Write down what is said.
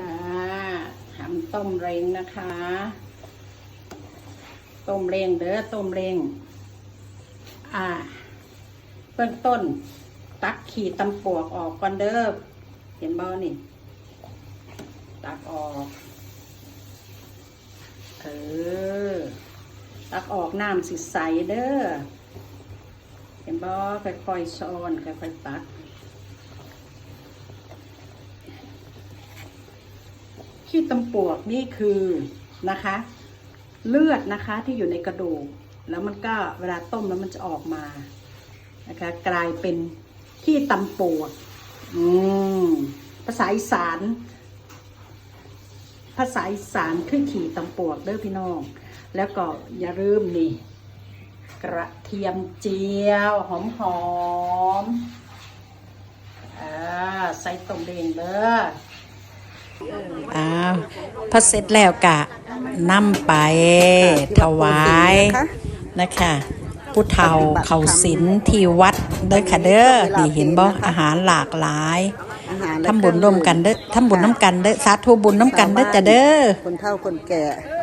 นะทำต้มเรงนะคะ ต้มเรงเด้อต้มเรงอ่าเบื้องต้น ตักขีดตำปวกออกก่อนเด้อเห็นบ่นี่ ตักออกเออตักออกน้ำสิใสเด้อเห็นบ่ค่อยๆช้อนค่อยๆตัก ขี้ตำปวกนี่คือนะคะ เลือดนะคะที่อยู่ในกระดูก แล้วมันก็เวลาต้มแล้วมันจะออกมานะคะกลายเป็นขี้ตำปวกอืมภาษาอีสานภาษาอีสานคือขี่ตำปวกเด้อพี่น้อง แล้วก็อย่าลืมนี่ กระเทียมเจียวหอมหอมอ่าใส่ต้มเองเด้อ อ้าวพอเสร็จแล้วกะนำไปถวายนะคะผู้เฒ่าเขาศิลที่วัดเด้อค่ะเด้อนี่เห็นบ่อาหารหลากหลายอาหารทำบุญร่วมกันเด้อทำบุญน้ำกันเด้อสาธุบุญน้ำกันเด้อจ้ะเด้อคนเฒ่าคนแก่เอ